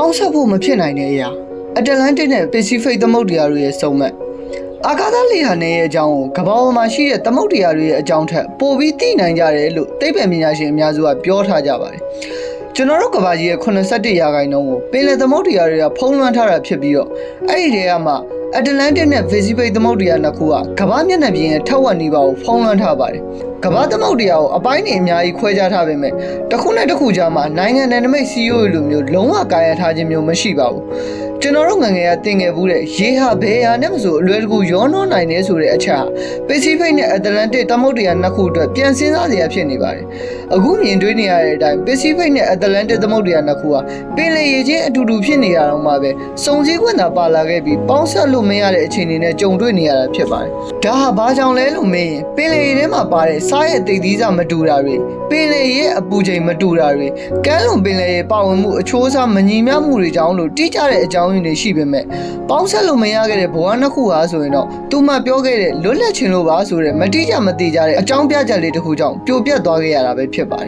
ပေါင်းဆက်ဖို့မဖြစ်နိုင်တဲ့အရာအတ္တလန်တစ်နဲ့ပစိဖိတ်သမုဒ္ဒရာတွေရဲ့စုံမက်အာကာသလေဟာနယ်ရဲ့အကြောင်းကိုကမ္ဘာပေါ်မှာရှိတဲ့သမုဒ္ဒရာတွေရဲ့အကြောင်းထက်ပိုပြီးသိနိုင်ကြတယ်လို့သိပ္ပံပညာရှင်အများစုကပြောထားကြပါတယ်ကျွန်တော်တို့ကမ္ဘာကြီးရဲ့81ရာခိုင်နှုန်းကိုပင်လယ်သမုဒ္ဒရာတွေကဖုံးလွှမ်းထားတာဖြစ်ပြီးတော့အဲ့ဒီတွေကမှ အတ္တလန်တစ်နဲ့ပစိဖိတ်သမုဒ္ဒရာနှစ်ခုကကမ္ဘာမျက်နှာပြင်ရဲ့ထက်ဝက်နီးပါးကိုဖုံးလွှမ်းထားပါတယ်ကမ္ဘာသမုဒ္ဒရာကိုအပိုင်းတွေအများကြီးခွဲခြားထားပေမဲ့တစ်ခုနဲ့တစ်ခုကြားမှာနိုင်ငံနယ်နိမိတ်စီးရိုးလိုမျိုးလုံးဝကာယထားခြင်းမျိုးမရှိပါဘူးကျွန်တော်တို့ငယ်ငယ်ကသင်ငယ်ဘူးတဲ့ရေဟာဘယ်ဟာနဲ့မဆိုအလွယ်တကူရောနှောနိုင်နေဆိုတဲ့အချက်ဟာပစိဖိတ်နဲ့အတ္တလန်တစ်သမုဒ္ဒရာနှစ်ခုအတွက်ပြန်စဉ်းစားစရာဖြစ်နေပါတယ်အခုမြင်တွေ့နေရတဲ့အတိုင်းပစိဖိတ်နဲ့အတ္တလန်တစ်သမုဒ္ဒရာနှစ်ခုဟာပင်လယ်ရေချင်းအတူတူဖြစ်နေရတော့မှပဲစုံစည်းခွင့်သာပါလာခဲ့ပြီးပေါင်းဆက်လို့မရတဲ့အခြေအနေနဲ့ကြုံတွေ့နေရတာဖြစ်ပါတယ်ဒါဟာဘာကြောင့်လဲလို့မေးရင်ပင်လယ်ရေထဲမှာပါတဲ့စားရဲ့တိတ်သီးစာမတူတာတွေပင်လယ်ရေရဲ့အပူချိန်မတူတာတွေကမ်းလွန်ပင်လယ်ရေပါဝင်မှုအချိုးအစားမညီမျှမှုတွေကြောင့်လို့တိကျတဲ့အကြောင်းရင်းတွေရှိပေမဲ့ပေါင်းဆက်လို့မရခဲ့တဲ့ဘဝနှစ်ခုဟာဆိုရင်တော့သူမှပြောခဲ့တဲ့လွတ်လပ်ခြင်းလို့ပါဆိုတဲ့မတိကျမတိကျတဲ့အကြောင်းပြချက်လေးတစ်ခုကြောင့်ပြိုပြက်သွားခဲ့ရတာပဲဖြစ်ပါတယ်